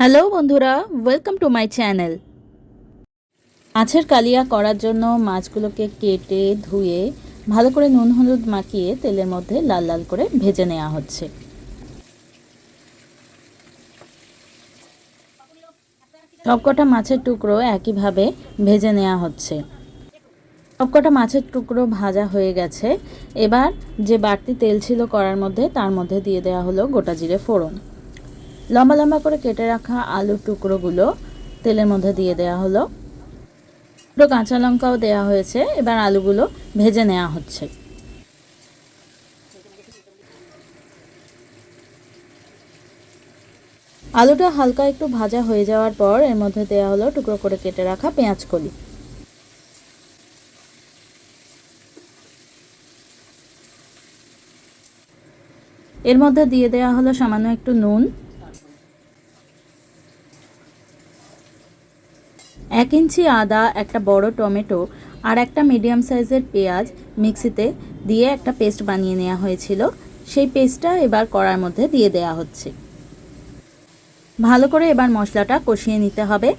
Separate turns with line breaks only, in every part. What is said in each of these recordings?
Hello বন্ধুরা welcome to my channel মাছের কালিয়া করার জন্য মাছগুলোকে কেটে ধুয়ে ভালো করে নুন হলুদ মাখিয়ে তেলের মধ্যে লাল লাল করে ভেজে নেওয়া হচ্ছে। সবকটা মাছের টুকরো একইভাবে ভেজে নেওয়া হচ্ছে। সবকটা মাছের টুকরো ভাজা হয়ে গেছে। এবার যে বাড়তি তেল ছিল করার মধ্যে, তার মধ্যে দিয়ে দেওয়া হলো গোটা জিরে ফোড়ন। লম্বা লম্বা করে কেটে রাখা আলুর টুকরোগুলো তেলের মধ্যে দিয়ে দেওয়া হলো। পুরো কাঁচা লঙ্কাও দেওয়া হয়েছে। এবার আলুগুলো ভেজে নেওয়া হচ্ছে। আলুটা হালকা একটু ভাজা হয়ে যাওয়ার পর এর মধ্যে দেওয়া হলো টুকরো করে কেটে রাখা পেঁয়াজ কলি। এর মধ্যে দিয়ে দেওয়া হলো সামান্য একটু নুন। এক ইঞ্চি আদা, একটা বড় টমেটো আর একটা মিডিয়াম সাইজের পেঁয়াজ মিক্সিতে দিয়ে একটা পেস্ট বানিয়ে নেওয়া হয়েছিল। সেই পেস্টটা এবার কড়ার মধ্যে দিয়ে দেওয়া হচ্ছে। ভালো করে এবার মশলাটা কষিয়ে নিতে হবে।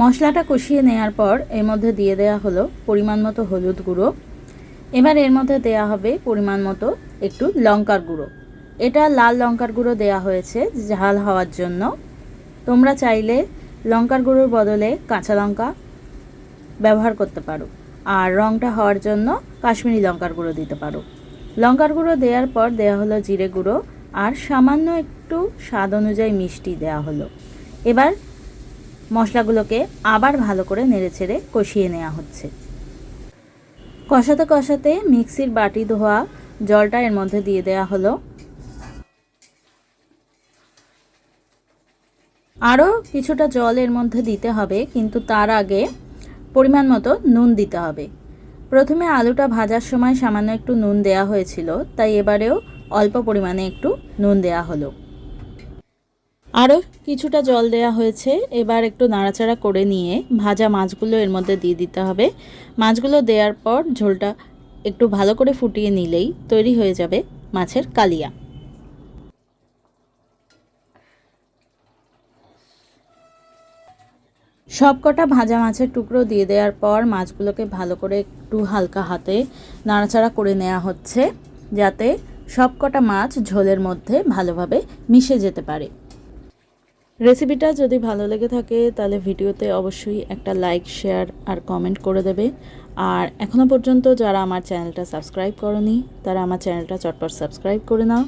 মশলাটা কষিয়ে নেওয়ার পর এর মধ্যে দিয়ে দেওয়া হলো পরিমাণ মতো হলুদ গুঁড়ো। এবার এর মধ্যে দেয়া হবে পরিমাণ মতো একটু লঙ্কার গুঁড়ো। এটা লাল লঙ্কার গুঁড়ো দেয়া হয়েছে ঝাল হওয়ার জন্য। তোমরা চাইলে লঙ্কার গুঁড়োর বদলে কাঁচা লঙ্কা ব্যবহার করতে পারো আর রঙটা হওয়ার জন্য কাশ্মীরি লঙ্কার গুঁড়ো দিতে পারো। লঙ্কার গুঁড়ো দেওয়ার পর দেওয়া হলো জিরে গুঁড়ো আর সামান্য একটু স্বাদ অনুযায়ী মিষ্টি দেওয়া হলো। এবার মশলাগুলোকে আবার ভালো করে নেড়েচেড়ে কষিয়ে নেওয়া হচ্ছে। কষাতে কষাতে মিক্সির বাটি ধোয়া জলটা এর মধ্যে দিয়ে দেওয়া হলো। আরও কিছুটা জল এর মধ্যে দিতে হবে, কিন্তু তার আগে পরিমাণ মতো নুন দিতে হবে। প্রথমে আলুটা ভাজার সময় সামান্য একটু নুন দেয়া হয়েছিল, তাই এবারেও অল্প পরিমাণে একটু নুন দেয়া হলো। আরও কিছুটা জল দেয়া হয়েছে। এবার একটু নাড়াচাড়া করে নিয়ে ভাজা মাছগুলো এর মধ্যে দিয়ে দিতে হবে। মাছগুলো দেওয়ার পর ঝোলটা একটু ভালো করে ফুটিয়ে নিলেই তৈরি হয়ে যাবে মাছের কালিয়া। সবকটা ভাজা মাছের টুকরো দিয়ে দেওয়ার পর মাছগুলোকে ভালো করে একটু হালকা হাতে নাড়াচাড়া করে নেওয়া হচ্ছে, যাতে সবকটা মাছ ঝোলের মধ্যে ভালোভাবে মিশে যেতে পারে। রেসিপিটা যদি ভালো লেগে থাকে, তাহলে ভিডিওতে অবশ্যই একটা লাইক শেয়ার আর কমেন্ট করে দেবে। আর এখনও পর্যন্ত যারা আমার চ্যানেলটা সাবস্ক্রাইব করনি, তারা আমার চ্যানেলটা চটপট সাবস্ক্রাইব করে নাও।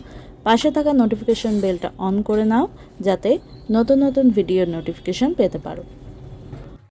পাশে থাকা নোটিফিকেশন বেলটা অন করে নাও, যাতে নতুন নতুন ভিডিওর নোটিফিকেশন পেতে পারো।